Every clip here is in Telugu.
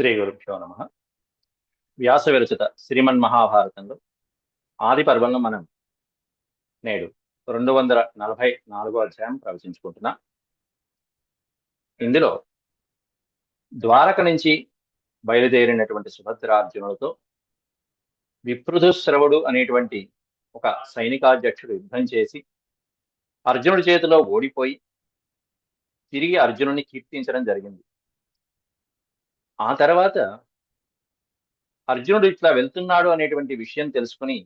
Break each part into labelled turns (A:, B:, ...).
A: శ్రీ గురుభ్యో నమ. వ్యాస విరచిత శ్రీమన్ మహాభారతంలో ఆది పర్వంలో మనం నేడు రెండు వందల నలభై నాలుగో అధ్యాయం ప్రవచించుకుంటున్నా. ఇందులో ద్వారక నుంచి బయలుదేరినటువంటి సుభద్రార్జునులతో విప్రుధుశ్రవుడు అనేటువంటి ఒక సైనికాధ్యక్షుడు యుద్ధం చేసి అర్జునుడి చేతిలో ఓడిపోయి తిరిగి అర్జునుని కీర్తించడం జరిగింది. ఆ తర్వాత అర్జునుడు ఇట్లా వెళ్తున్నాడు అనేటువంటి విషయం తెలుసుకుని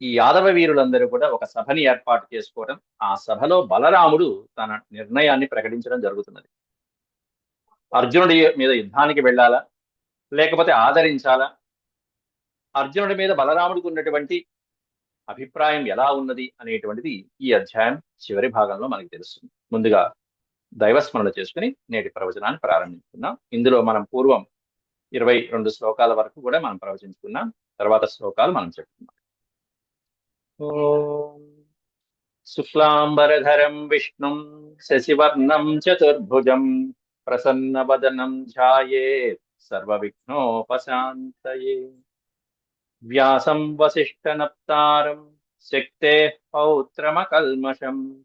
A: ఈ యాదవ వీరులందరూ కూడా ఒక సభని ఏర్పాటు చేసుకోవడం ఆ సభలో బలరాముడు తన నిర్ణయాన్ని ప్రకటించడం జరుగుతున్నది. అర్జునుడి మీద యుద్ధానికి వెళ్ళాలా? లేకపోతే ఆదరించాలా? అర్జునుడి మీద బలరాముడికి ఉన్నటువంటి అభిప్రాయం ఎలా ఉన్నది అనేటువంటిది ఈ అధ్యాయం చివరి భాగంలో మనకి తెలుస్తుంది. ముందుగా దైవస్మరణ చేసుకుని నేటి ప్రవచనాన్ని ప్రారంభించుకున్నాం ఇందులో మనం పూర్వం ఇరవై రెండు శ్లోకాల వరకు కూడా మనం ప్రవచించుకున్నాం. తర్వాత శ్లోకాలు మనం చెప్పుకున్నాం శుక్లాంబరధరం విష్ణుం శశివర్ణం చతుర్భుజం ప్రసన్నవదనం ధ్యాయే సర్వవిఘ్నోపశాంతయే. వ్యాసం వసిష్ఠనప్తారం శక్తే పౌత్రమకల్మషం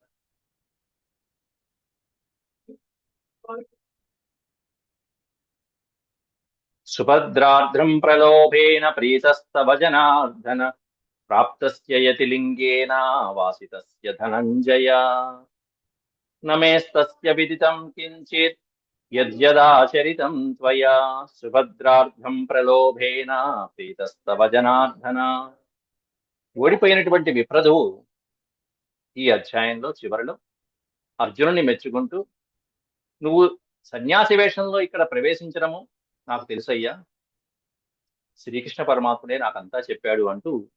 A: సుభద్రార్ద్రం ప్రలోభేన ప్రీతస్తవ జనార్దన ప్రాప్తస్య యతిలింగేన వాసితస్య ధనంజయ నమేస్తస్య విదితం కించిత్ యద్యదాచరితం త్వయా సుభద్రార్ధం ప్రలోభేన ప్రీతస్తవ జనార్దన ఓడిపోయినటువంటి విప్రధువు ఈ అధ్యాయంలో చివరిలో అర్జునుని మెచ్చుకుంటూ నువ్వు సన్యాసి వేషంలో ఇక్కడ ప్రవేశించడము నాకు తెలుసయ్యా. శ్రీకృష్ణ పరమాత్ముడే నాకంతా చెప్పాడు అంటూ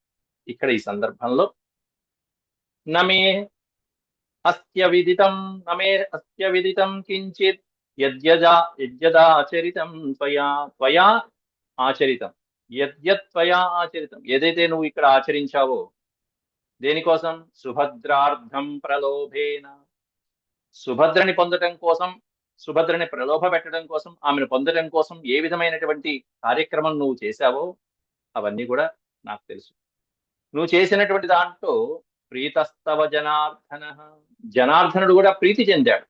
A: ఇక్కడ ఈ సందర్భంలో నమే అస్త్య విదితం నమే అస్త్య విదితం కించిత్ యద్యజా యద్యదాచరితం త్వయా త్వయా ఆచరితం యద్యత్వయా ఆచరితం. ఏదైతే నువ్వు ఇక్కడ ఆచరించావో దేనికోసం? సుభద్రార్థం ప్రలోభేన. సుభద్రని పొందటం కోసం సుభద్రని ప్రలోభ పెట్టడం కోసం ఆమెను పొందడం కోసం ఏ విధమైనటువంటి కార్యక్రమం నువ్వు చేశావో అవన్నీ కూడా నాకు తెలుసు. నువ్వు చేసినటువంటి దాంట్లో ప్రీతస్తవ జనార్దన జనార్దనుడు కూడా ప్రీతి చెందాడు.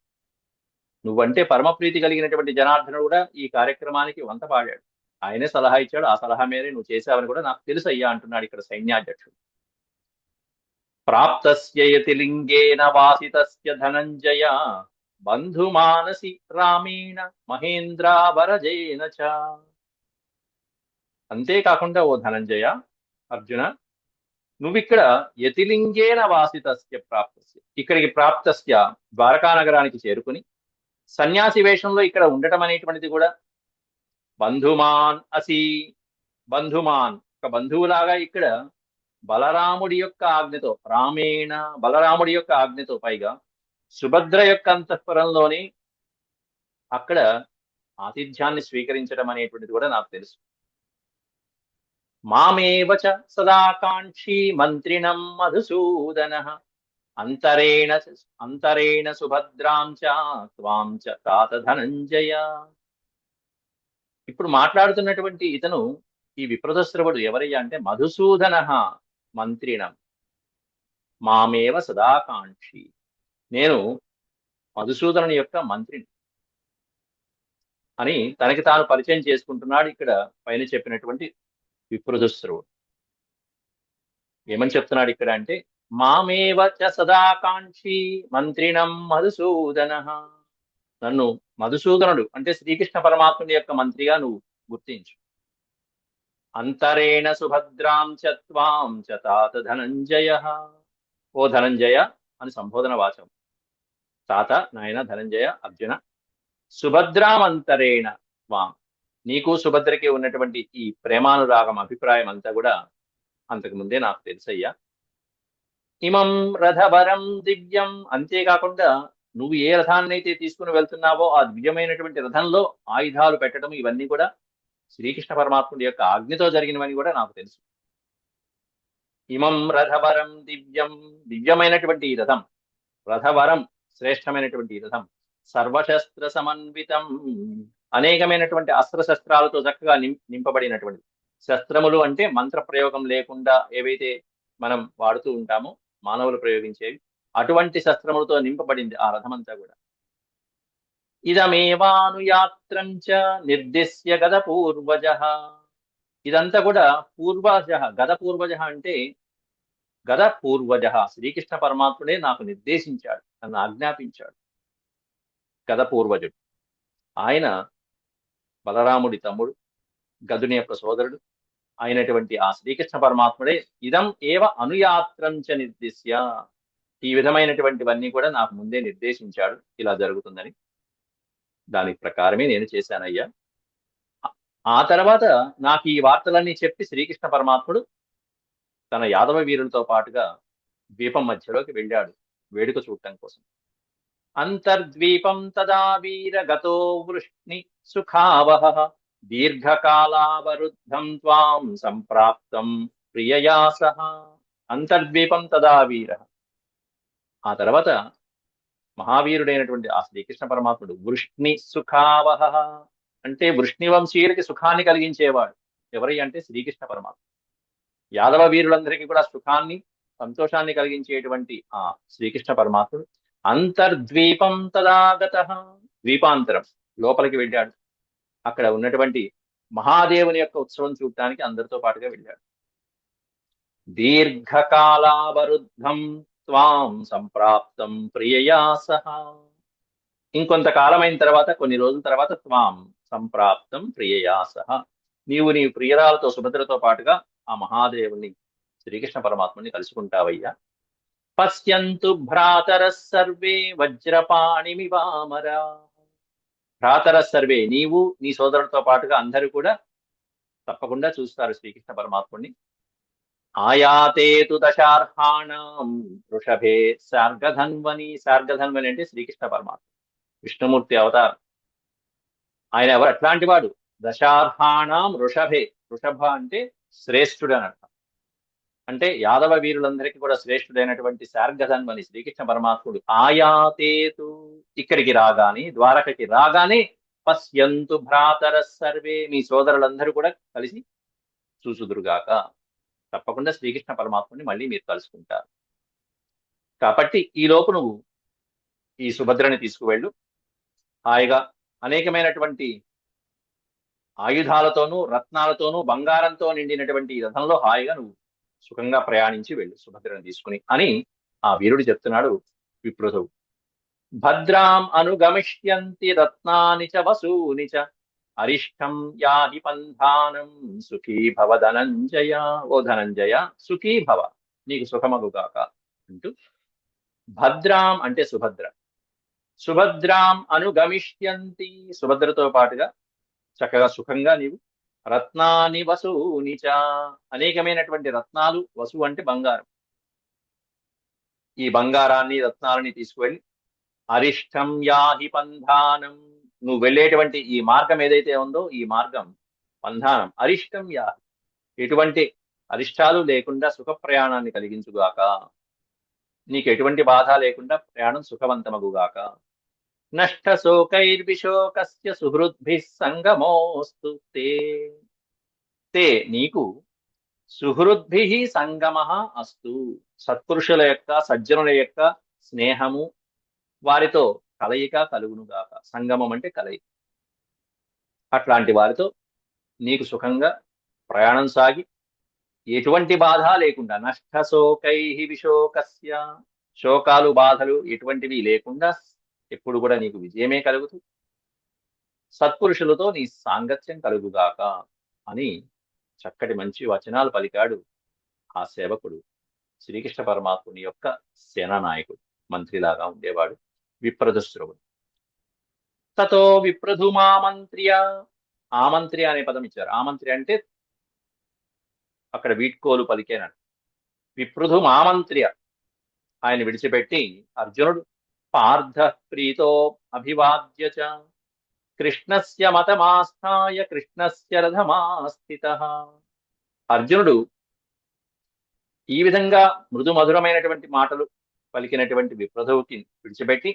A: నువ్వంటే పరమ ప్రీతి కలిగినటువంటి జనార్దనుడు కూడా ఈ కార్యక్రమానికి వంత పాడాడు. ఆయనే సలహా ఇచ్చాడు ఆ సలహా మేరే నువ్వు చేశావని కూడా నాకు తెలుసు అయ్యా అంటున్నాడు ఇక్కడ సైన్యాధ్యక్షుడు. ప్రాప్తస్యయతి లింగేన వాసితస్య ధనంజయ బంధుమానసి రామేణ మహేంద్రావరజేన చ అంతేకాకుండా ఓ ధనంజయ అర్జున నువ్విక్కడ యతిలింగేన వాసితస్య ప్రాప్తస్య ఇక్కడికి ప్రాప్తస్య ద్వారకా నగరానికి చేరుకుని సన్యాసి వేషంలో ఇక్కడ ఉండటం అనేటువంటిది కూడా బంధుమాన్ అసి బంధుమాన్ ఒక బంధువులాగా ఇక్కడ బలరాముడి యొక్క ఆజ్ఞతో రామేణ బలరాముడి యొక్క ఆజ్ఞతో పైగా సుభద్ర యొక్క అంతఃపురంలోని అక్కడ ఆతిథ్యాన్ని స్వీకరించడం అనేటువంటిది కూడా నాకు తెలుసు. మామేవచ సదాకాంక్షి మంత్రిణం మధుసూదన అంతరేణ అంతరేణ సుభద్రాం చ త్వాం చ తాత ధనంజయ. ఇప్పుడు మాట్లాడుతున్నటువంటి ఇతను ఈ విప్రదశ్రవుడు ఎవరయ్యా అంటే మధుసూదన మంత్రిణం. మామేవ సదాకాంక్షి. నేను మధుసూదనుని యొక్క మంత్రిని అని తనకి తాను పరిచయం చేసుకుంటున్నాడు ఇక్కడ పైన చెప్పినటువంటి విప్రదుశ్రవుడు ఏమని చెప్తున్నాడు ఇక్కడ అంటే మామేవ చ సదాకాంక్షి మంత్రిణం మధుసూదన. నన్ను మధుసూదనుడు అంటే శ్రీకృష్ణ పరమాత్ముని యొక్క మంత్రిగా నువ్వు గుర్తించు. అంతరేణ సుభద్రాం చ త్వాం చ తాత ధనంజయ. ఓ ధనంజయ అని సంబోధన వాచం. తాత నాయన ధనంజయ అర్జున. సుభద్రామంతరేణ వాం. నీకు సుభద్రకి ఉన్నటువంటి ఈ ప్రేమానురాగం అభిప్రాయం అంతా కూడా అంతకు ముందే నాకు తెలుసయ్యా. ఇమం రథవరం దివ్యం. అంతేకాకుండా నువ్వు ఏ రథాన్నైతే తీసుకుని వెళ్తున్నావో ఆ దివ్యమైనటువంటి రథంలో ఆయుధాలు పెట్టడం ఇవన్నీ కూడా శ్రీకృష్ణ పరమాత్ముడి యొక్క ఆజ్ఞతో జరిగినవని కూడా నాకు తెలుసు. ఇమం రథవరం దివ్యం. దివ్యమైనటువంటి ఈ రథం రథవరం శ్రేష్టమైనటువంటి రథం. సర్వశస్త్ర సమన్వితం. అనేకమైనటువంటి అస్త్రశస్త్రాలతో చక్కగా నింపబడినటువంటి శస్త్రములు అంటే మంత్ర ప్రయోగం లేకుండా ఏవైతే మనం వాడుతూ ఉంటామో మానవులు ప్రయోగించేవి అటువంటి శస్త్రములతో నింపబడింది ఆ రథమంతా కూడా. ఇదమేవానుయాత్రం చ నిర్దిశ్య గద పూర్వజ ఇదంతా కూడా పూర్వజ. గద పూర్వజ అంటే గద పూర్వజ. శ్రీకృష్ణ పరమాత్ముడే నాకు నిర్దేశించాడు నన్ను ఆజ్ఞాపించాడు. గద పూర్వజుడు. ఆయన బలరాముడి తమ్ముడు గదుని యొక్క సోదరుడు అయినటువంటి ఆ శ్రీకృష్ణ పరమాత్ముడే ఇదం ఏవ అనుయాత్రంచ చ నిర్దిశ్య. ఈ విధమైనటువంటివన్నీ కూడా నాకు ముందే నిర్దేశించాడు. ఇలా జరుగుతుందని. దాని ప్రకారమే నేను చేశానయ్యా. ఆ తర్వాత నాకు ఈ వార్తలన్నీ చెప్పి శ్రీకృష్ణ పరమాత్ముడు తన యాదవ వీరులతో పాటుగా ద్వీపం మధ్యలోకి వెళ్ళాడు వేడుక చూడటం కోసం. అంతర్ద్వీపం తదా వీర గతో వృష్ణి సుఖావహ దీర్ఘకాలావరుద్ధం త్వాం సంప్రాప్తం ప్రియయా సహ అంతర్ద్వీపం తదా వీర. ఆ తర్వాత మహావీరుడైనటువంటి ఆ శ్రీకృష్ణ పరమాత్ముడు వృష్ణి సుఖావహ అంటే వృష్ణి వంశీయులకి సుఖాన్ని కలిగించేవాడు. ఎవరి అంటే శ్రీకృష్ణ పరమాత్మ. యాదవ వీరులందరికీ కూడా సుఖాన్ని సంతోషాన్ని కలిగించేటువంటి ఆ శ్రీకృష్ణ పరమాత్ముడు. అంతర్ద్వీపం తదాగత. ద్వీపాంతరం. లోపలికి వెళ్ళాడు. అక్కడ ఉన్నటువంటి మహాదేవుని యొక్క ఉత్సవం చూడటానికి అందరితో పాటుగా వెళ్ళాడు. దీర్ఘకాలావరుద్ధం త్వాం సంప్రాప్తం ప్రియయా సహ. ఇంకొంతకాలం తర్వాత కొన్ని రోజుల తర్వాత త్వాం సంప్రాప్తం ప్రియయా సహ. నీవు నీ ప్రియరాలతో సుభద్రతో పాటుగా ఆ మహాదేవుని శ్రీకృష్ణ పరమాత్మని కలుసుకుంటావయ్యా. పశ్యంతు భ్రాతర సర్వే వజ్రపాణిమివామరా భ్రాతర సర్వే నీవు నీ సోదరుడితో పాటుగా అందరూ కూడా తప్పకుండా చూస్తారు శ్రీకృష్ణ పరమాత్ముడిని ఆయాతేతు దశార్హాణం వృషభే శార్గధన్వని శార్గధన్వని అంటే శ్రీకృష్ణ పరమాత్మ విష్ణుమూర్తి అవతారం. ఆయన ఎవరు? అట్లాంటి వాడు. దశార్హాణం వృషభే. వృషభ అంటే శ్రేష్ఠుడు అని అర్థం అంటే యాదవ వీరులందరికీ కూడా శ్రేష్ఠుడైనటువంటి శార్గధన్మని శ్రీకృష్ణ పరమాత్ముడు ఆయాతేతు ఇక్కడికి రాగానే ద్వారకకి రాగానే పశ్యంతు భ్రాతర సర్వే మీ సోదరులందరూ కూడా కలిసి చూసుదురుగాక. తప్పకుండా శ్రీకృష్ణ పరమాత్ముని మళ్ళీ మీరు కలుసుకుంటారు. కాబట్టి ఈ లోపు నువ్వు ఈ సుభద్రని తీసుకువెళ్ళు. హాయిగా అనేకమైనటువంటి ఆయుధాలతోనూ రత్నాలతోనూ బంగారంతో నిండినటువంటి రథంలో హాయిగా నువ్వు సుఖంగా ప్రయాణించి వెళ్ళు సుభద్రని తీసుకుని అని ఆ వీరుడు చెప్తున్నాడు విప్రుధవు భద్రాం అనుగమిష్యంతి రత్నాని చ వసూని చ అరిష్టం యాహి పంధానం సుఖీ భవ ధనంజయ ఓ ధనంజయ సుఖీ భవ నీకు సుఖమగుగాక అంటూ భద్రాం అంటే సుభద్ర. సుభద్రాం అనుగమిష్యంతి సుభద్రతో పాటుగా చక్కగా సుఖంగా నీవు. రత్నాని వసూని చ. అనేకమైనటువంటి రత్నాలు వసువు అంటే బంగారం. ఈ బంగారాన్ని రత్నాలని తీసుకువెళ్ళి అరిష్టం యాహి పంధానం. నువ్వు వెళ్ళేటువంటి ఈ మార్గం ఏదైతే ఉందో ఈ మార్గం పంధానం అరిష్టం యాహి. ఎటువంటి అరిష్టాలు లేకుండా సుఖ ప్రయాణాన్ని కలిగించుగాక. నీకు ఎటువంటి బాధ లేకుండా ప్రయాణం సుఖవంతమగుగాక. నష్టశోకైర్విశోకస్య సుహృద్భి సంగమోస్తు తే. తే నీకు సుహృద్భి సంగమ అస్తు. సత్పురుషుల యొక్క సజ్జనుల యొక్క స్నేహము వారితో కలయిక కలుగునుగాక. సంగమం అంటే కలయిక అట్లాంటి వారితో నీకు సుఖంగా ప్రయాణం సాగి ఎటువంటి బాధ లేకుండా నష్టశోకై విశోకస్య శోకాలు బాధలు ఎటువంటివి లేకుండా ఎప్పుడు కూడా నీకు విజయమే కలుగుతూ సత్పురుషులతో నీ సాంగత్యం కలుగుగాక అని చక్కటి మంచి వచనాలు పలికాడు ఆ సేవకుడు. శ్రీకృష్ణ పరమాత్ముని యొక్క సేనానాయకుడు మంత్రిలాగా ఉండేవాడు విప్రదశ్రవుడు తతో విప్రధుమామంత్ర్య ఆమంత్రి అనే పదం ఇచ్చారు. ఆమంత్రి అంటే అక్కడ వీట్కోలు పలికేనట్టు విపృధు ఆయన విడిచిపెట్టి అర్జునుడు పార్థ ప్రీతో అభివాద్య చ కృష్ణస్య మతమాస్థాయ కృష్ణస్య రథమాస్థిత అర్జునుడు ఈ విధంగా మృదు మధురమైనటువంటి మాటలు పలికినటువంటి విప్రధవుకి విడిచిపెట్టి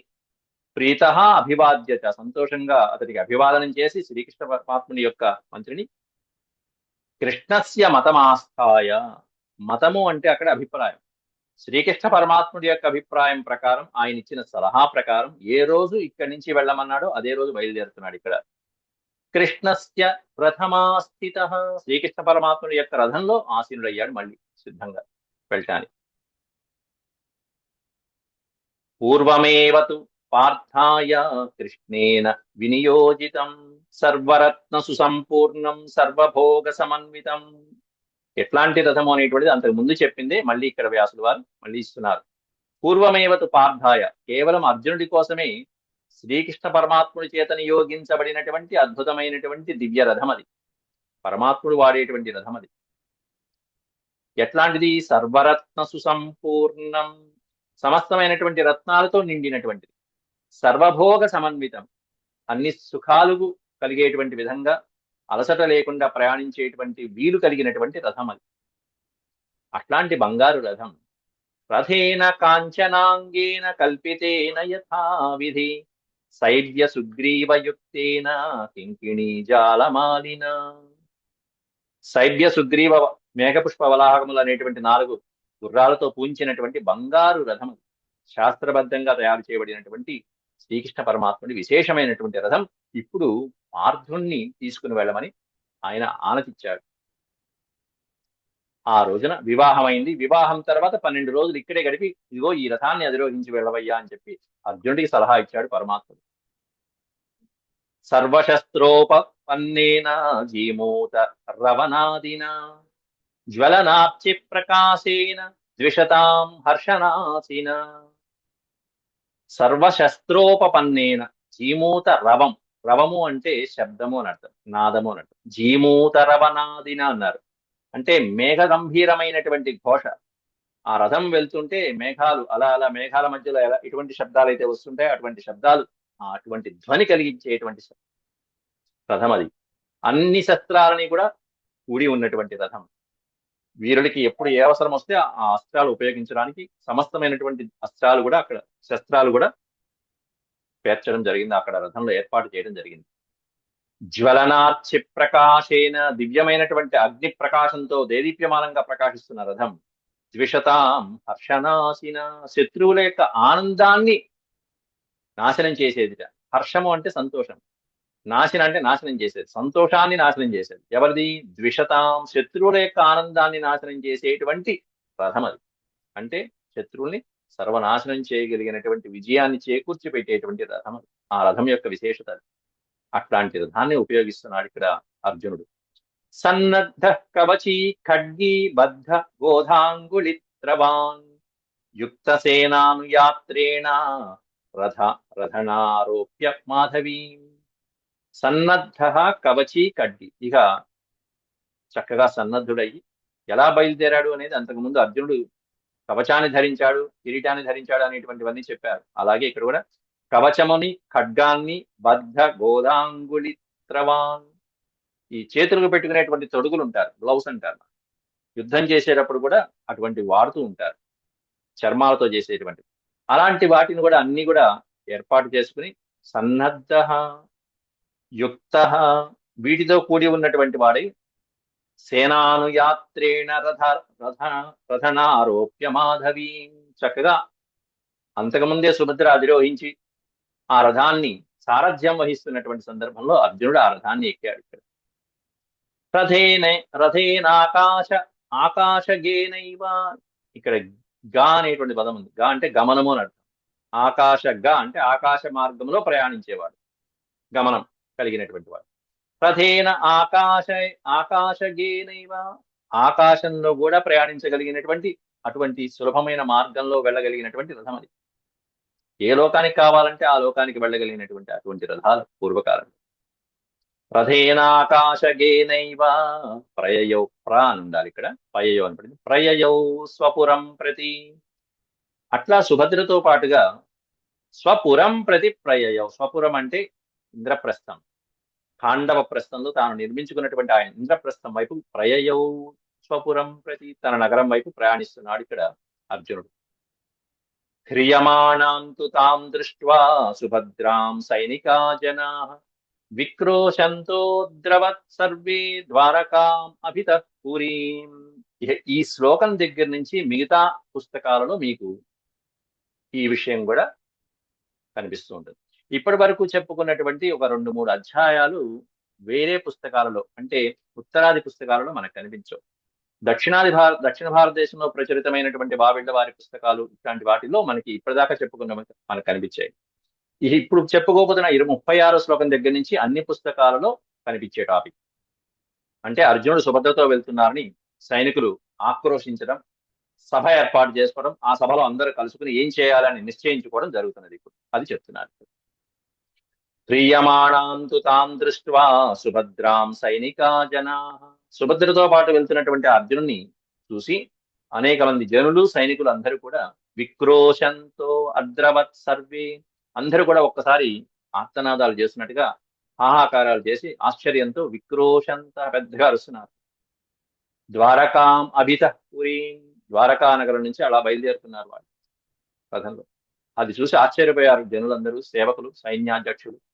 A: ప్రీత అభివాద్యత సంతోషంగా అతడికి అభివాదనం చేసి శ్రీకృష్ణ పరమాత్ముని యొక్క మంత్రిని కృష్ణస్య మతమాస్థాయ. మతము అంటే అక్కడ అభిప్రాయం. శ్రీకృష్ణ పరమాత్ముడి యొక్క అభిప్రాయం ప్రకారం ఆయన ఇచ్చిన సలహా ప్రకారం ఏ రోజు ఇక్కడి నుంచి వెళ్ళమన్నాడో అదే రోజు బయలుదేరుతున్నాడు ఇక్కడ. కృష్ణస్య ప్రథమాస్థిత శ్రీకృష్ణ పరమాత్ముడి యొక్క రథంలో ఆసీనుడయ్యాడు మళ్ళీ సిద్ధంగా వెళ్ళటానికి. పూర్వమేవతు పార్థాయ కృష్ణేన వినియోజితం. సర్వరత్న సుసంపూర్ణం సర్వభోగ సమన్వితం. ఎట్లాంటి రథము అనేటువంటిది అంతకు ముందు చెప్పింది మళ్ళీ ఇక్కడ వ్యాసులు వారు మళ్ళీ ఇస్తున్నారు పూర్వమేవతు పార్థాయ కేవలం అర్జునుడి కోసమే శ్రీకృష్ణ పరమాత్ముడి చేత నియోగించబడినటువంటి అద్భుతమైనటువంటి దివ్య రథం అది. పరమాత్ముడు వాడేటువంటి రథం అది. ఎట్లాంటిది? సర్వరత్న సుసంపూర్ణం. సమస్తమైనటువంటి రత్నాలతో నిండినటువంటిది. సర్వభోగ సమన్వితం. అన్ని సుఖాలు కలిగేటువంటి విధంగా అలసట లేకుండా ప్రయాణించేటువంటి వీలు కలిగినటువంటి రథం అది. అట్లాంటి బంగారు రథం. రథేన కాంచనాంగేన కల్పితేన యథావిధి. శైర్య సుగ్రీవయుక్తేన కింకిణీ జాలమాలిన. శైర్య సుగ్రీవ మేఘపుష్ప వలాహములు అనేటువంటి నాలుగు గుర్రాలతో పూంచినటువంటి బంగారు రథం శాస్త్రబద్ధంగా తయారు చేయబడినటువంటి శ్రీకృష్ణ పరమాత్ముడి విశేషమైనటువంటి రథం ఇప్పుడు పార్థుణ్ణి తీసుకుని వెళ్ళమని ఆయన ఆనతిచ్చాడు. ఆ రోజున వివాహమైంది. వివాహం తర్వాత పన్నెండు రోజులు ఇక్కడే గడిపి ఇదిగో ఈ రథాన్ని అధిరోహించి వెళ్ళవయ్యా అని చెప్పి అర్జునుడికి సలహా ఇచ్చాడు పరమాత్ముడు. సర్వశస్త్రోపన్నేన జీమూత రవణాదిన జ్వలనాప్చి ప్రకాశేన ద్విషతాం హర్షనాశిన సర్వశస్త్రోపన్నేన జీమూత రవం. రవము అంటే శబ్దము అని అర్థం నాదము అని అర్థం. జీమూత రవనాదిన అన్నారు. అంటే మేఘ గంభీరమైనటువంటి ఘోష. ఆ రథం వెళ్తుంటే మేఘాలు అలా అలా మేఘాల మధ్యలో ఎలా ఎటువంటి శబ్దాలు అయితే వస్తుంటాయో అటువంటి శబ్దాలు అటువంటి ధ్వని కలిగించేటువంటి రథం అది. అన్ని శస్త్రాలని కూడా కూడి ఉన్నటువంటి రథం. వీరుడికి ఎప్పుడు ఏ అవసరం వస్తే ఆ అస్త్రాలు ఉపయోగించడానికి సమస్తమైనటువంటి అస్త్రాలు కూడా అక్కడ శస్త్రాలు కూడా పేర్చడం జరిగింది. అక్కడ రథంలో ఏర్పాటు చేయడం జరిగింది. జ్వలనార్చి ప్రకాశేన దివ్యమైనటువంటి అగ్ని ప్రకాశంతో దేదీప్యమానంగా ప్రకాశిస్తున్న రథం ద్విషతాం హర్షనాశిన శత్రువుల యొక్క ఆనందాన్ని నాశనం చేసేదిట. హర్షము అంటే సంతోషం. నాశనం అంటే నాశనం చేసేది. సంతోషాన్ని నాశనం చేసేది. ఎవరిది? ద్విషతాం శత్రువుల యొక్క ఆనందాన్ని నాశనం చేసేటువంటి ప్రథమది. అంటే శత్రువుల్ని సర్వనాశనం చేయగలిగినటువంటి విజయాన్ని చేకూర్చి పెట్టేటువంటి రథం ఆ రథం యొక్క విశేషత అట్లాంటి రథాన్ని ఉపయోగిస్తున్నాడు ఇక్కడ అర్జునుడు. సన్నద్ధ కవచీ ఖడ్గీ బద్ధ గోధాంగుళిత్రవాన్. యుక్త సేనానుయాత్రేణ రథ రథనారోప్య మాధవీ. సన్నద్ధ కవచీ కడ్డి. ఇక చక్కగా సన్నద్ధుడయ్యి ఎలా బయలుదేరాడు అనేది అంతకుముందు అర్జునుడు కవచాన్ని ధరించాడు కిరీటాన్ని ధరించాడు అనేటువంటివన్నీ చెప్పారు. అలాగే ఇక్కడ కూడా కవచముని ఖడ్గాన్ని బద్ధ గోదాంగుళిత్రవాన్ ఈ చేతులకు పెట్టుకునేటువంటి తొడుగులు ఉంటారు గ్లౌస్ అంటారు. యుద్ధం చేసేటప్పుడు కూడా అటువంటి వాడుతూ ఉంటారు చర్మాలతో చేసేటువంటి అలాంటి వాటిని కూడా అన్ని కూడా ఏర్పాటు చేసుకుని సన్నద్ధ యుక్త వీటితో కూడి ఉన్నటువంటి వాడై సేనానుయాత్రేణ రథ రథ రథనారోప్య మాధవీ చక్కగా అంతకుముందే సుభద్ర అధిరోహించి ఆ రథాన్ని సారథ్యం వహిస్తున్నటువంటి సందర్భంలో అర్జునుడు ఆ రథాన్ని ఎక్కాడు ఇక్కడ. రథేన రథేనాకాశ ఆకాశగేనైవ ఇక్కడ గా అనేటువంటి పదం ఉంది. గా అంటే గమనము అని అర్థం. ఆకాశ గా అంటే ఆకాశ మార్గంలో ప్రయాణించేవాడు. గమనం. కలిగినటువంటి వాడు రథేన ఆకాశ ఆకాశగేనైవ ఆకాశంలో కూడా ప్రయాణించగలిగినటువంటి అటువంటి సులభమైన మార్గంలో వెళ్ళగలిగినటువంటి రథం అది. ఏ లోకానికి కావాలంటే ఆ లోకానికి వెళ్ళగలిగినటువంటి అటువంటి రథాలు పూర్వకాలం రథేనాకాశగేనైవ ప్రయయౌ ప్రా అని ఉండాలి ఇక్కడ. పయయో అని పడింది. ప్రయయౌ స్వపురం ప్రతి. అట్లా సుభద్రతో పాటుగా స్వపురం ప్రతి ప్రయయౌ. స్వపురం అంటే ఇంద్రప్రస్థం. ఖాండవ ప్రస్థంలో తాను నిర్మించుకున్నటువంటి ఆయన ఇంద్రప్రస్థం వైపు ప్రయయౌ స్వపురం ప్రతి తన నగరం వైపు ప్రయాణిస్తున్నాడు ఇక్కడ అర్జునుడు. హ్రియమాణాంతు తాం దృష్ట్వా సుభద్రాం సైనికా జనా విక్రోశంతో ద్రవత్ సర్వే ద్వారకాం అభిత పురీం ఈ శ్లోకం దగ్గర నుంచి మిగతా పుస్తకాలలో మీకు ఈ విషయం కూడా కనిపిస్తూ ఉంటుంది. ఇప్పటి వరకు చెప్పుకున్నటువంటి ఒక రెండు మూడు అధ్యాయాలు వేరే పుస్తకాలలో అంటే ఉత్తరాది పుస్తకాలలో మనకు కనిపించవు. దక్షిణాది భారత దక్షిణ భారతదేశంలో ప్రచురితమైనటువంటి బావిళ్ళ వారి పుస్తకాలు ఇట్లాంటి వాటిలో మనకి ఇప్పటిదాకా చెప్పుకున్న మనకు కనిపించాయి. ఇది ఇప్పుడు చెప్పుకోబోతున్న ఇరవై ముప్పై ఆరో శ్లోకం దగ్గర నుంచి అన్ని పుస్తకాలలో కనిపించే టాపిక్. అంటే అర్జునుడు సుభద్రతో వెళ్తున్నారని సైనికులు ఆక్రోషించడం సభ ఏర్పాటు చేసుకోవడం ఆ సభలో అందరూ కలుసుకుని ఏం చేయాలని నిశ్చయించుకోవడం జరుగుతున్నది ఇప్పుడు. అది చెప్తున్నారు. ప్రియమాణాంతు తాం దృష్ట్వా సుభద్రాం సైనికా జనా. సుభద్రతో పాటు వెళ్తున్నటువంటి అర్జునుని చూసి అనేక మంది జనులు సైనికులు అందరూ కూడా విక్రోశంతో అద్రవత్ సర్వే. అందరూ కూడా ఒక్కసారి ఆర్తనాదాలు చేస్తున్నట్టుగా హాహాకారాలు చేసి ఆశ్చర్యంతో విక్రోశంత పెద్దగా అరుస్తున్నారు. ద్వారకాం అభిత పురీం. ద్వారకా నగరం నుంచి అలా బయలుదేరుతున్నారు వాళ్ళు కథంలో అది చూసి ఆశ్చర్యపోయారు జనులందరూ సేవకులు సైన్యాధ్యక్షులు.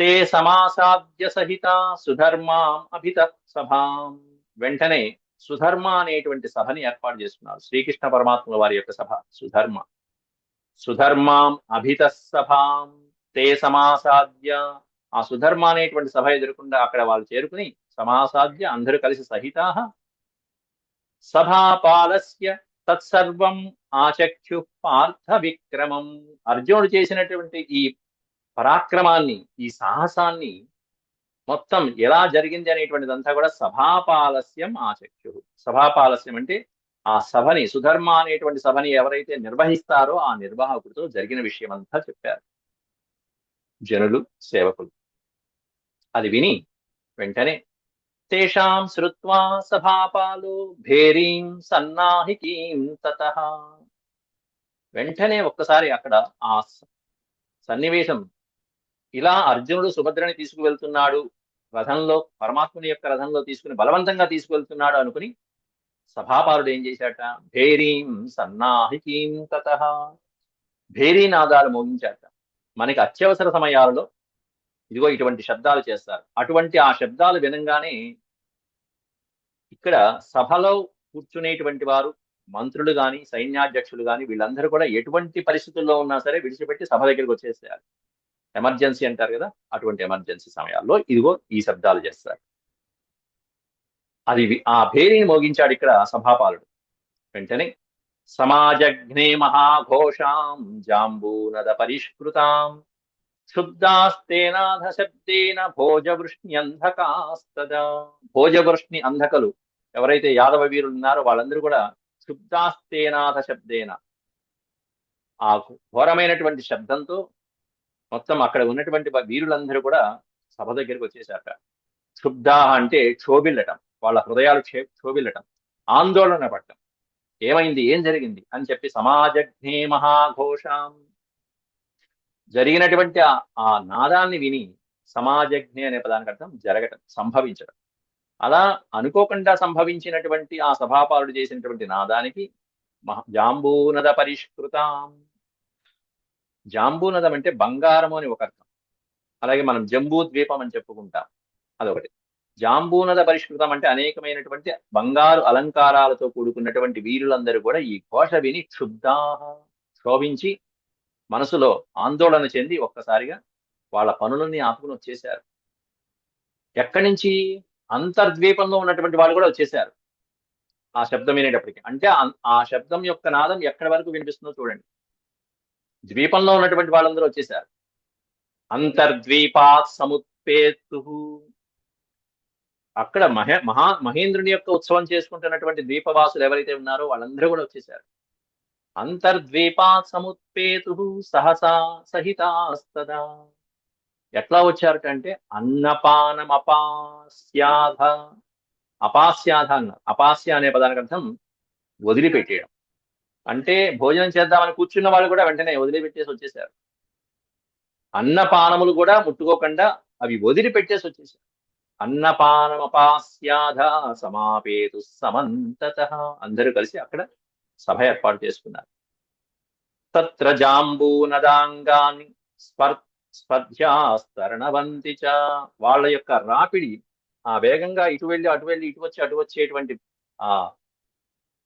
A: తే సమాసాద్య సహిత సుధర్మాం అభిత సభాం. వెంటనే సుధర్మ అనేటువంటి సభని ఏర్పాటు చేసుకున్నారు శ్రీకృష్ణ పరమాత్ముల వారి యొక్క సభ సుధర్మ. సుధర్మాం అభిత సభాం. తే సమాసాద్య. ఆ సుధర్మ అనేటువంటి సభ ఎదురకుండా అక్కడ వాళ్ళు చేరుకుని సమాసాద్య అందరూ కలిసి సహిత సభాపాలస్య తత్సర్వం ఆచక్షు పార్థ విక్రమం. అర్జునుడు చేసినటువంటి ఈ పరాక్రమాన్ని ఈ సాహసాన్ని మొత్తం ఎలా జరిగింది అనేటువంటిదంతా కూడా సభాపాలస్యం ఆచక్షు సభాపాలస్యం అంటే ఆ సభని సుధర్మ అనేటువంటి సభని ఎవరైతే నిర్వహిస్తారో ఆ నిర్వాహకుడితో జరిగిన విషయం అంతా చెప్పారు. జనులు సేవకులు. అది విని వెంటనే తేషాం శ్రుత్వా సభాపాలు భేరీం సన్నాహికీం తత వెంటనే ఒక్కసారి అక్కడ ఆ సన్నివేశం ఇలా అర్జునుడు సుభద్రని తీసుకువెళ్తున్నాడు. రథంలో పరమాత్ముని యొక్క రథంలో తీసుకుని బలవంతంగా తీసుకువెళ్తున్నాడు అనుకుని సభాపారుడు ఏం చేశాట? భేరీం సన్నాహికీం తత. భేరీ నాదాలు మోగించాట. మనకి అత్యవసర సమయాలలో ఇదిగో ఇటువంటి శబ్దాలు చేస్తారు. అటువంటి ఆ శబ్దాలు వినంగానే ఇక్కడ సభలో కూర్చునేటువంటి వారు మంత్రులు గాని సైన్యాధ్యక్షులు గాని వీళ్ళందరూ కూడా ఎటువంటి పరిస్థితుల్లో ఉన్నా సరే విడిచిపెట్టి సభ దగ్గరికి వచ్చేసేయాలి. ఎమర్జెన్సీ అంటారు కదా అటువంటి ఎమర్జెన్సీ సమయాల్లో ఇదిగో ఈ శబ్దాలు చేస్తారు. అది ఆ భేరిని మోగించాడు ఇక్కడ సభాపాలుడు. వెంటనే సమాజఘ్నే మహాఘోషాం జాంబూనద పరిష్కృతాం. శుద్ధాస్తేనాథ శబ్దేన భోజవృష్ణి అంధకాస్తదా భోజవృష్ణి అంధకలు ఎవరైతే యాదవ వీరులు ఉన్నారో వాళ్ళందరూ కూడా శుద్ధాస్తేనాథ శబ్దేన ఆ ఘోరమైనటువంటి శబ్దంతో మొత్తం అక్కడ ఉన్నటువంటి వీరులందరూ కూడా సభ దగ్గరికి వచ్చేసారట క్షుబ్ధ అంటే క్షోభిల్లటం. వాళ్ళ హృదయాలు క్షే క్షోభిల్లటం. ఆందోళన పడటం ఏమైంది? ఏం జరిగింది? అని చెప్పి సమాజఘ్నే మహాఘోషాం. జరిగినటువంటి ఆ- ఆ నాదాన్ని విని సమాజజ్ఞ అనే పదానికి అర్థం జరగటం సంభవించడం అలా అనుకోకుండా సంభవించినటువంటి ఆ సభాపాలుడు చేసినటువంటి నాదానికి మహా జాంబూనద పరిష్కృతాం. జాంబూనదం అంటే బంగారము అని ఒక అర్థం. అలాగే మనం జంబూ ద్వీపం అని చెప్పుకుంటాం. అదొకటి. జాంబూనద పరిష్కృతం అంటే అనేకమైనటువంటి బంగారు అలంకారాలతో కూడుకున్నటువంటి వీరులందరూ కూడా ఈ ఘోష విని క్షుబ్దా క్షోభించి మనసులో ఆందోళన చెంది ఒక్కసారిగా వాళ్ళ పనులన్నీ ఆపుకుని వచ్చేశారు. ఎక్కడి నుంచి? అంతర్ద్వీపంలో ఉన్నటువంటి వాళ్ళు కూడా వచ్చేసారు ఆ శబ్దం వినేటప్పటికి. అంటే ఆ- ఆ శబ్దం యొక్క నాదం ఎక్కడి వరకు వినిపిస్తుందో చూడండి. ద్వీపంలో ఉన్నటువంటి వాళ్ళందరూ వచ్చేసారు. అంతర్ద్వీపా సముత్పేతు. అక్కడ మహే మహా మహేంద్రుని యొక్క ఉత్సవం చేసుకుంటున్నటువంటి ద్వీపవాసులు ఎవరైతే ఉన్నారో వాళ్ళందరూ కూడా వచ్చేసారు. అంతర్ద్వీపా సముత్పేతు సహసా సహితాస్తదా. ఎట్లా వచ్చారట అంటే అన్నపానం అపాస్యాధ అపాస్యాధ అన్నారు. అపాస్య అనే పదానికి అర్థం వదిలిపెట్టేయడం. అంటే భోజనం చేద్దామని కూర్చున్న వాళ్ళు కూడా వెంటనే వదిలిపెట్టేసి వచ్చేసారు. అన్నపానములు కూడా ముట్టుకోకుండా అవి వదిలిపెట్టేసి వచ్చేసారు. అన్నపానమపాస్యాధ సమాపేతు సమంతత. అందరూ కలిసి అక్కడ సభ ఏర్పాటు చేసుకున్నారు. తత్ర జాంబూనదాంగాన్ని స్పర్ స్పర్ధ్యాస్తరణవంతి చ. వాళ్ళ యొక్క రాపిడి ఆ వేగంగా ఇటు వెళ్ళి అటు వెళ్ళి ఇటు వచ్చి అటు వచ్చేటువంటి ఆ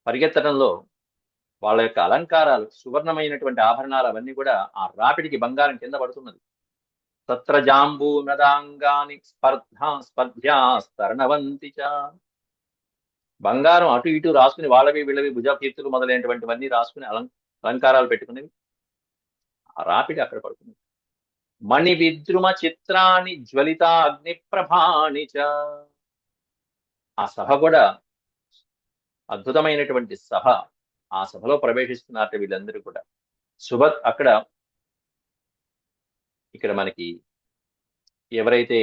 A: పరిగెత్తడంలో వాళ్ళ యొక్క అలంకారాలు సువర్ణమైనటువంటి ఆభరణాలు అవన్నీ కూడా ఆ రాపిడికి బంగారం కింద పడుతున్నది. తత్ర జాంబూ నదాంగాని స్పర్ధ స్పర్ధ్యాస్తరణవంతి చ. బంగారం అటు ఇటు రాసుకుని వాళ్ళవి వీళ్ళవి భుజకీర్తులు మొదలైనటువంటివన్నీ రాసుకుని అలం అలంకారాలు పెట్టుకునేవి. ఆ రాపిడి అక్కడ పడుతుంది మణి విద్రుమ చిత్రాన్ని జ్వలిత అగ్నిప్రభాణి చ. ఆ సభ కూడా అద్భుతమైనటువంటి సభ. ఆ సభలో ప్రవేశిస్తున్నారు వీళ్ళందరూ కూడా. సుభత్ అక్కడ ఇక్కడ మనకి ఎవరైతే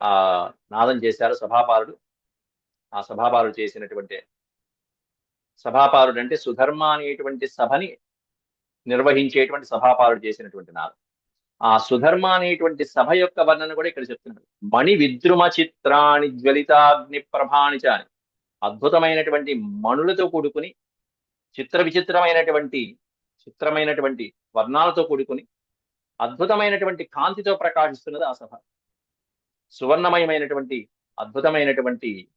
A: ఆ నాదం చేశారో సభాపాలుడు ఆ సభాపాలుడు చేసినటువంటి సభాపాలుడు అంటే సుధర్మ అనేటువంటి సభని నిర్వహించేటువంటి సభాపాలుడు చేసినటువంటి నాదం. ఆ సుధర్మ అనేటువంటి సభ యొక్క వర్ణన కూడా ఇక్కడ చెప్తున్నాడు మణి విద్రుమ చిత్రాన్ని జ్వలితాగ్ని ప్రభాణిచ అని అద్భుతమైనటువంటి మణులతో కూడుకుని చిత్ర విచిత్రమైనటువంటి చిత్రమైనటువంటి వర్ణాలతో కూడుకుని అద్భుతమైనటువంటి కాంతితో ప్రకాశిస్తున్నది ఆ సభ. సువర్ణమయమైనటువంటి అద్భుతమైనటువంటి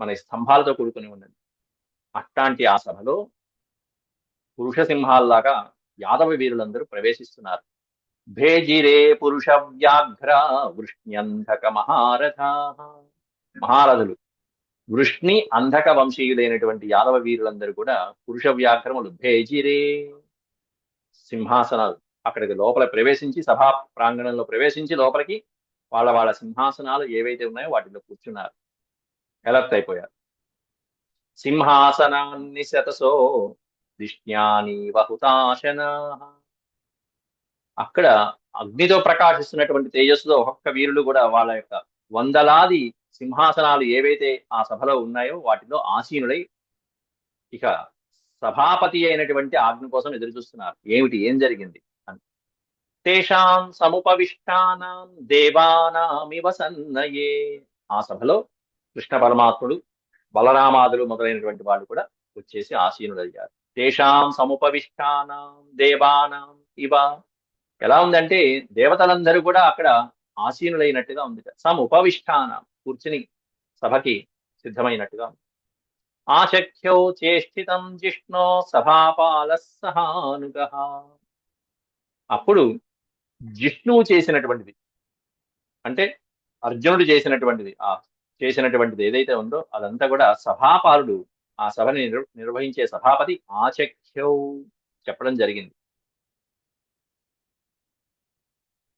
A: మన స్తంభాలతో కూడుకుని ఉన్నది. అట్లాంటి ఆ సభలో పురుష సింహాల్లాగా యాదవ వీరులందరూ ప్రవేశిస్తున్నారు. భేజిరే పురుష వ్యాఘ్ర వృష్ణ్యంధక మహారథ. మహారథులు. వృష్ణి అంధక వంశీయులైనటువంటి యాదవ వీరులందరూ కూడా పురుష వ్యాఘ్రములు. భేజిరే సింహాసనాలు. అక్కడికి లోపల ప్రవేశించి సభా ప్రాంగణంలో ప్రవేశించి లోపలికి వాళ్ళ వాళ్ళ సింహాసనాలు ఏవైతే ఉన్నాయో వాటిలో కూర్చున్నారు. ఎలర్ట్ అయిపోయారు. సింహాసనాన్ని శతసో దిష్ణ్యాని బహుతాశనా అక్కడ అగ్నితో ప్రకాశిస్తున్నటువంటి తేజస్సులో ఒక్కొక్క వీరులు కూడా వాళ్ళ యొక్క వందలాది సింహాసనాలు ఏవైతే ఆ సభలో ఉన్నాయో వాటిలో ఆసీనులై ఇక సభాపతి అయినటువంటి ఆజ్ఞ కోసం ఎదురు చూస్తున్నారు ఏమిటి? ఏం జరిగింది? అని. తేషాం సముపవిష్టానాం దేవానామివ సన్నయే. ఆ సభలో కృష్ణ పరమాత్ముడు బలరామాదులు మొదలైనటువంటి వాళ్ళు కూడా వచ్చేసి ఆసీనులయ్యారు. తేషాం సముపవిష్టానాం దేవానాం ఇవ ఎలా ఉందంటే దేవతలందరూ కూడా అక్కడ ఆసీనులైనట్టుగా ఉంది సముపవిష్టానం కూర్చుని సభకి సిద్ధమైనట్టుగా ఉంది. ఆశక్యో చేష్టితం జిష్ణో సభాపాల సహానుగ అప్పుడు జిష్ణువు చేసినటువంటిది అంటే అర్జునుడు చేసినటువంటిది ఆ చేసినటువంటిది ఏదైతే ఉందో అదంతా కూడా సభాపాలుడు ఆ సభని నిర్వహించే సభాపతి ఆచక్యౌ చెప్పడం జరిగింది.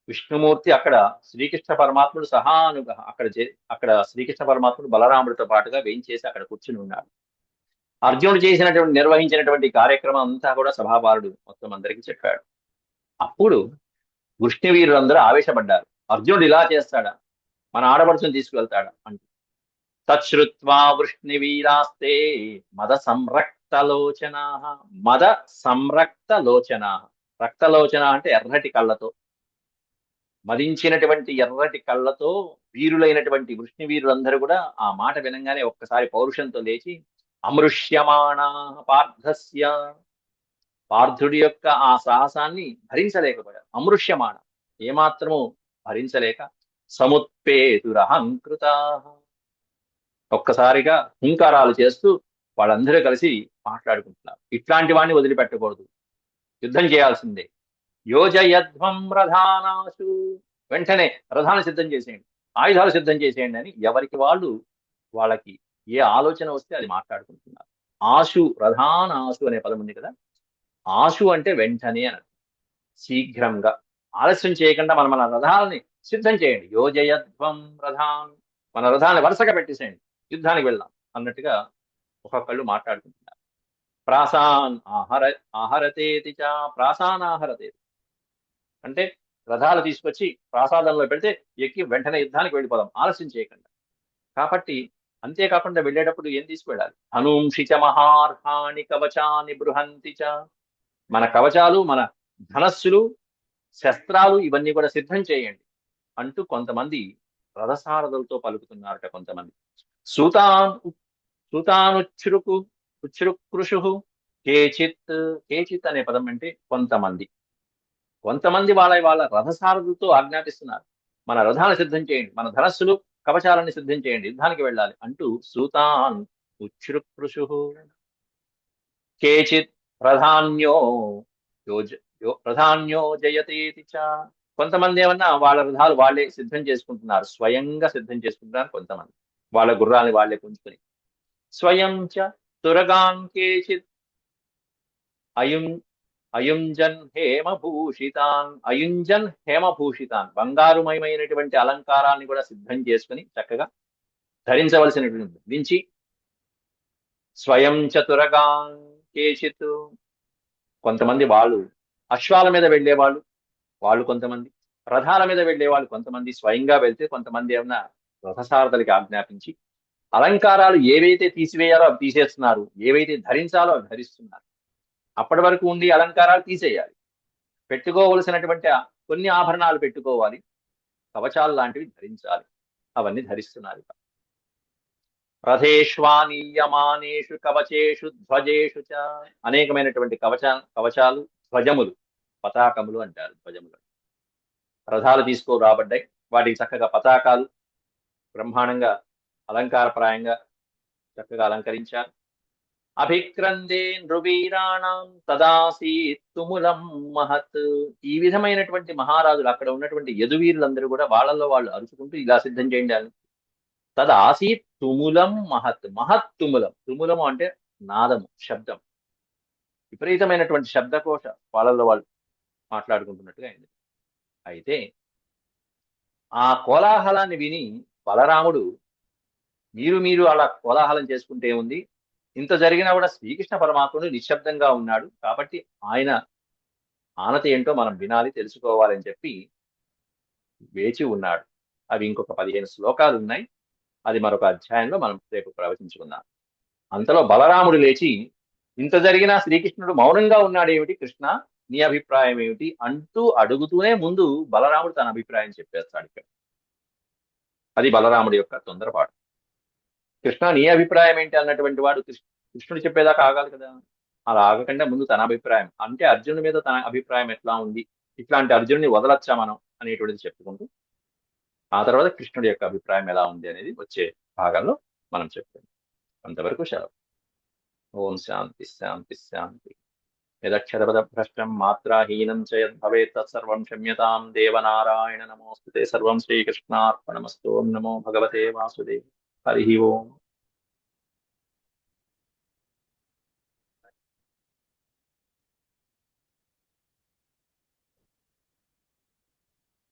A: విష్ణుమూర్తి అక్కడ శ్రీకృష్ణ పరమాత్ముడు సహానుగా అక్కడ అక్కడ శ్రీకృష్ణ పరమాత్ముడు బలరాముడితో పాటుగా వేయించేసి అక్కడ కూర్చుని ఉన్నాడు. అర్జునుడు చేసినటువంటి నిర్వహించినటువంటి కార్యక్రమం అంతా కూడా సభాపాలుడు మొత్తం అందరికీ చెప్పాడు. అప్పుడు వృష్ణివీరులందరూ ఆవేశపడ్డారు. అర్జునుడు ఇలా చేస్తాడా? మన ఆడపడుచుని తీసుకువెళ్తాడా? అంటూ. తచ్చుత్వా వృష్ణివీరాస్తే మద సంరక్తలోచనా మద సంరక్తలోచనా. రక్తలోచన అంటే ఎర్రటి కళ్ళతో. మదించినటువంటి ఎర్రటి కళ్ళతో వీరులైనటువంటి వృష్ణి వీరులందరూ కూడా ఆ మాట వినంగానే ఒక్కసారి పౌరుషంతో లేచి అమృష్యమాణ పార్థస్య. పార్థుడి యొక్క ఆ సాహసాన్ని భరించలేకపోయారు. అమృష్యమాణ ఏమాత్రము భరించలేక సముత్పేతురహంకృత. ఒక్కసారిగా హుంకారాలు చేస్తూ వాళ్ళందరూ కలిసి మాట్లాడుకుంటున్నారు. ఇట్లాంటి వాడిని వదిలిపెట్టకూడదు. యుద్ధం చేయాల్సిందే. యోజయధ్వం రథానాశు వెంటనే రథాన్ని సిద్ధం చేసేయండి. ఆయుధాలు సిద్ధం చేసేయండి అని ఎవరికి వాళ్ళు వాళ్ళకి ఏ ఆలోచన వస్తే అది మాట్లాడుకుంటున్నారు. ఆశు రథానాశు అనే పదం ఉంది కదా? ఆశు అంటే వెంటనే అని శీఘ్రంగా. ఆలస్యం చేయకుండా మనం మన రథాలని సిద్ధం చేయండి. యోజయధ్వం రథాన్ మన రథాన్ని వరుసగా పెట్టేసేయండి. యుద్ధానికి వెళ్దాం అన్నట్టుగా ఒక్కొక్కళ్ళు మాట్లాడుకుంటున్నారు. ప్రాసాన్ ఆహర ఆహరతేతి చ. ప్రాసాన్ ఆహరతేతి. అంటే రథాలు తీసుకొచ్చి ప్రాసాదంలో పెడితే ఎక్కి వెంటనే యుద్ధానికి వెళ్ళిపోదాం. ఆలస్యం చేయకుండా. కాబట్టి అంతేకాకుండా వెళ్ళేటప్పుడు ఏం తీసుకువెళ్ళాలి? హనుంషిచ మహార్హాణి మహార్హాని కవచాని బృహంతిచ మన కవచాలు మన ధనస్సులు శస్త్రాలు ఇవన్నీ కూడా సిద్ధం చేయండి అంటూ కొంతమంది రథసారథులతో పలుకుతున్నారట కొంతమంది. సూతాన్ సూతానుచ్చురుకు ఉచ్చురుకృషు కేచిత్ కేచిత్ అనే పదం అంటే కొంతమంది. కొంతమంది వాళ్ళ వాళ్ళ రథసారథులతో ఆజ్ఞాపిస్తున్నారు. మన రథాలను సిద్ధం చేయండి మన ధనస్సులు కవచాలను సిద్ధం చేయండి యుద్ధానికి వెళ్ళాలి అంటూ సూతాన్ ఉచ్చురుకృషు కేచిత్ ప్రధాన్యో యోజ యో- ప్రధాన్యో జయతేతి చ. కొంతమంది ఏమన్నా వాళ్ళ రథాలు వాళ్ళే సిద్ధం చేసుకుంటున్నారు స్వయంగా సిద్ధం చేసుకుంటున్నారు కొంతమంది. వాళ్ళ గుర్రాన్ని వాళ్ళే పుంజుకుని. స్వయం చ కేచిత్. అయుం అయుంజన్ హేమభూషితాన్. అయుంజన్ హేమభూషితాన్. బంగారుమయమైనటువంటి అలంకారాన్ని కూడా సిద్ధం చేసుకుని చక్కగా ధరించవలసినటువంటి ధరించి స్వయం చతురగాం కేచిత్ కొంతమంది వాళ్ళు అశ్వాల మీద వెళ్ళేవాళ్ళు వాళ్ళు కొంతమంది. రథాల మీద వెళ్ళేవాళ్ళు కొంతమంది. స్వయంగా వెళ్తే కొంతమంది ఏమన్నా రథసారథులకి ఆజ్ఞాపించి అలంకారాలు ఏవైతే తీసివేయాలో అవి తీసేస్తున్నారు ఏవైతే ధరించాలో అవి ధరిస్తున్నారు అప్పటి వరకు ఉండి అలంకారాలు తీసేయాలి. పెట్టుకోవలసినటువంటి కొన్ని ఆభరణాలు పెట్టుకోవాలి. కవచాలు లాంటివి ధరించాలి. అవన్నీ ధరిస్తున్నారు రథేష్వానీయమానేషు కవచేషు ధ్వజేషు చ అనేకమైనటువంటి కవచ కవచాలు ధ్వజములు పతాకములు అంటారు ధ్వజములు. రథాలు తీసుకో రాబడ్డాయి. వాటికి చక్కగా పతాకాలు బ్రహ్మాండంగా అలంకారప్రాయంగా చక్కగా అలంకరించారు. అభిక్రందే నృవీరాణం తదాసి తుములం మహత్. ఈ విధమైనటువంటి మహారాజులు అక్కడ ఉన్నటువంటి యదువీరులందరూ కూడా వాళ్ళల్లో వాళ్ళు అరుచుకుంటూ ఇలా సిద్ధం చేయండి అని. తదాసి తుములం మహత్. మహత్ తుములం. తుములము అంటే నాదము శబ్దం. విపరీతమైనటువంటి శబ్దకోశ వాళ్ళల్లో వాళ్ళు మాట్లాడుకుంటున్నట్టుగా అయింది. అయితే ఆ కోలాహలాన్ని విని బలరాముడు మీరు మీరు అలా కోలాహలం చేసుకుంటే ఉంది ఇంత జరిగినా కూడా శ్రీకృష్ణ పరమాత్ముడు నిశ్శబ్దంగా ఉన్నాడు. కాబట్టి ఆయన ఆనతి ఏంటో మనం వినాలి తెలుసుకోవాలని చెప్పి వేచి ఉన్నాడు. అవి ఇంకొక పదిహేను శ్లోకాలు ఉన్నాయి. అది మరొక అధ్యాయంలో మనం రేపు ప్రవచించుకుందాం. అంతలో బలరాముడు లేచి ఇంత జరిగినా శ్రీకృష్ణుడు మౌనంగా ఉన్నాడేమిటి కృష్ణ? నీ అభిప్రాయం ఏమిటి? అంటూ అడుగుతూనే ముందు బలరాముడు తన అభిప్రాయం చెప్పేస్తాడు ఇక్కడ. అది బలరాముడి యొక్క తొందరపాటు. కృష్ణ నీ అభిప్రాయం ఏంటి అన్నటువంటి వాడు కృష్ణ- కృష్ణుడు చెప్పేదాకా ఆగాలి కదా. అలా ఆగకుండా ముందు తన అభిప్రాయం. అంటే అర్జునుడి మీద తన అభిప్రాయం ఎట్లా ఉంది? ఇట్లాంటి అర్జునుడిని వదలచ్చా మనం అనేటువంటిది చెప్పుకుంటూ ఆ తర్వాత కృష్ణుడి యొక్క అభిప్రాయం ఎలా ఉంది అనేది వచ్చే భాగంలో మనం చెప్తాం అంతవరకు సెలవు. ఓం శాంతి శాంతి శాంతి. యదక్షరపద భ్రష్టం మాత్రాహీనం చ యద్భవేత్ తత్సర్వం క్షమ్యతాం. దేవనారాయణ నమోస్తుతే సర్వం శ్రీకృష్ణార్పణమస్తు. నమో భగవతే వాసుదేవ. హరి ఓం